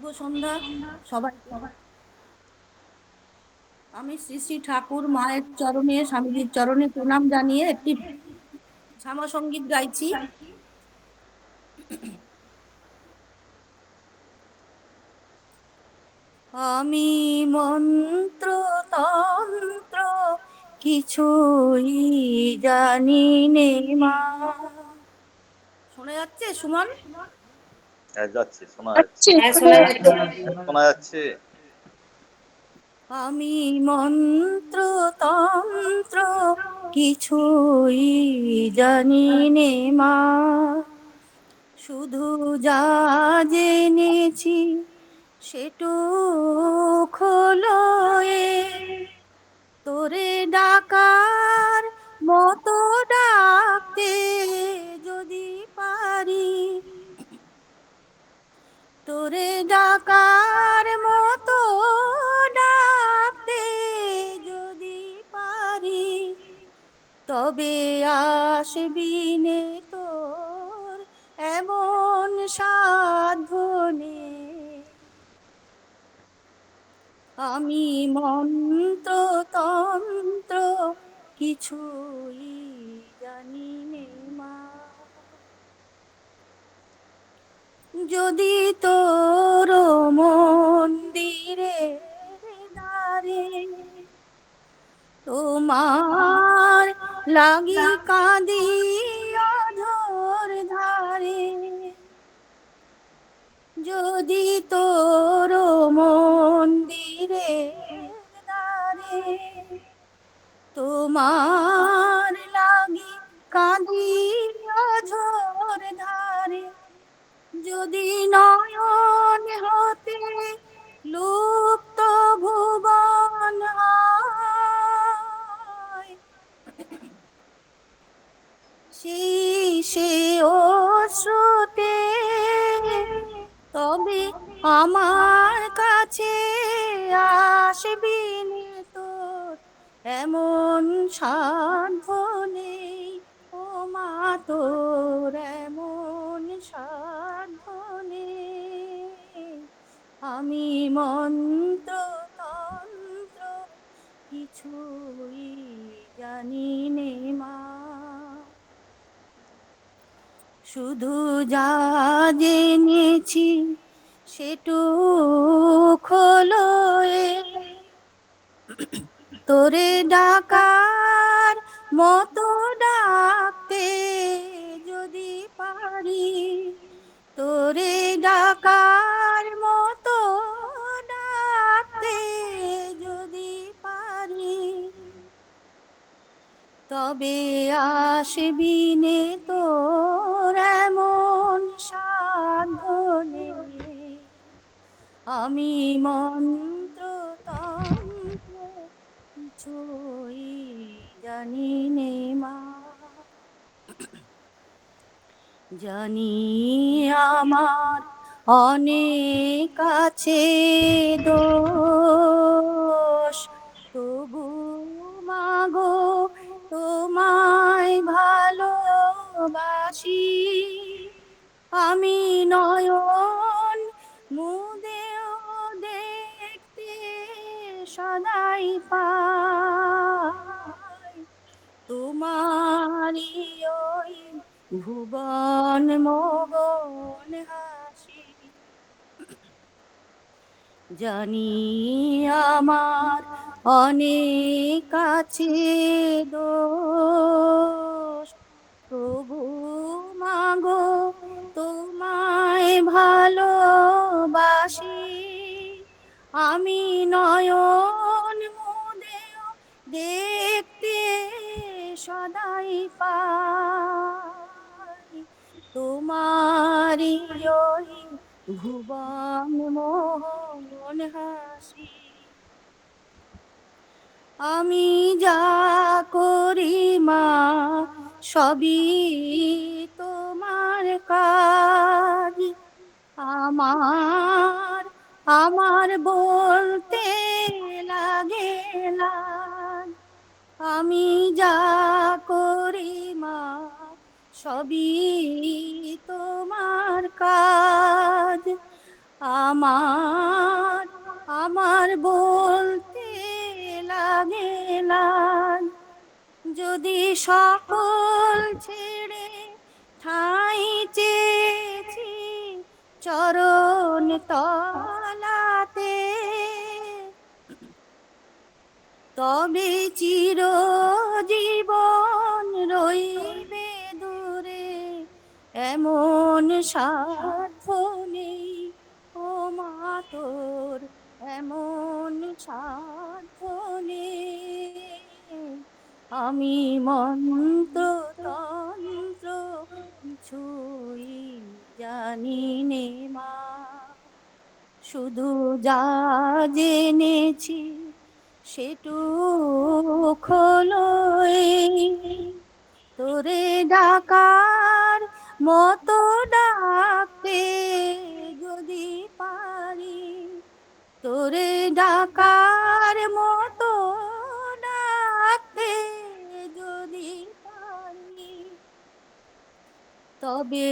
শুভ সন্ধ্যা। সবাই আমি শ্রী শ্রী ঠাকুর মায়ের চরণে, স্বামীজির চরণে প্রণাম জানিয়ে একটি শ্যামা সংগীত গাইছি। আমি মন্ত্র তন্ত্র কিছুই জানি নে মা। শোনা যাচ্ছে, সুমন? হ্যাঁ যাচ্ছে শোনা যাচ্ছে, শোনা যাচ্ছে। আমি মন্ত্র তন্ত্র কিছুই জানি নে মা। শুধু যা জেনেছি সেটু খোলো এ তোরে ডাকার মতো আসবি নে তোর এমন সাধ্য আমি মন্ত্র তন্ত্র কিছুই জানি মা। যদি তোর মন্দিরে দাঁড়ে তোমার লাগি কাঁদি যদি তোর মন্দিরে দাঁড়ে তোমার লাগি কাঁদি অঝর ধারে, যদি নয়ন হতে লুপ্ত ভুবন সেই সে অশ্রুতে আমার কাছে আসবি তোর এমন সাধ্য নেই। ও মা তোর এমন সাধ্য নেই। আমি মন্ত্র তন্ত্র কিছুই জানি নে মা। শুধু যা জেনেছি সেটু খোলো তোরে ডাকার মতো ডাকতে যদি পারি, তোরে ডাকার মতো ডাকতে যদি পারি। তবে আসবি নে তোর এমন সাধ্য নেই। আমি মন্ত্র কিছুই জানি নে মা। জানি আমার অনেক আছে দোষ। সদাই পাই। তোমারি ওই ভুবন মোহন হাসি জানি আমার অনেক আছে দোষ। প্রভু মাগো, তোমায় ভালোবাসি আমি নয়ন মুদেও দেখতে সদাই পাই। তোমারি ভুবন মোহন হাসি। আমি যা করি মা, সবই তোমার কাজ। আমার আমার বলতে লাগে আমি যা করি মা, সবই তোমার কাজ। আমার আমার বলতে লাগে যদি সকল ছেড়ে ঠাই চেয়েছি, চরণ তলাতে চির জীবন রইবে দূরে, এমন সাধ্য নেই। ও মা তোর, এমন নেই। আমি মন্ত্র তন্ত্র কিছুই জানি নে মা। শুধু যা জেনেছি সেটুক হলো তোরে ডাকার মতো ডাকতে যদি পারি, তোরে ডাকার মতো ডাকতে যদি পারি। তবে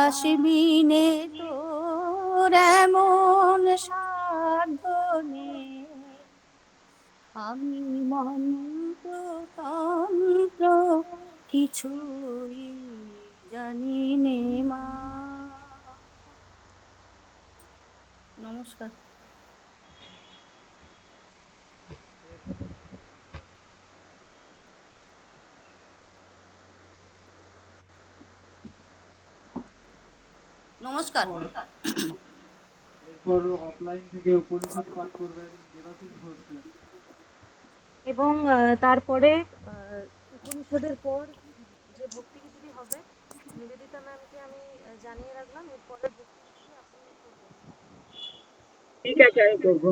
আসবি নে তোর এমন সাধ্য নেই। আমি মন্ত্র তন্ত্র কিছুই জানি নে মা। নমস্কার। নমস্কার। এরপর অফলাইন থেকে উপনিষদ পাঠ করবেন এবং তারপরে উপনিষদের পর যে ভক্তি গীতিটি হবে, নিবেদিতা ম্যামকে আমি জানিয়ে রাখলাম। এরপরে। ঠিক আছে, আমি করব।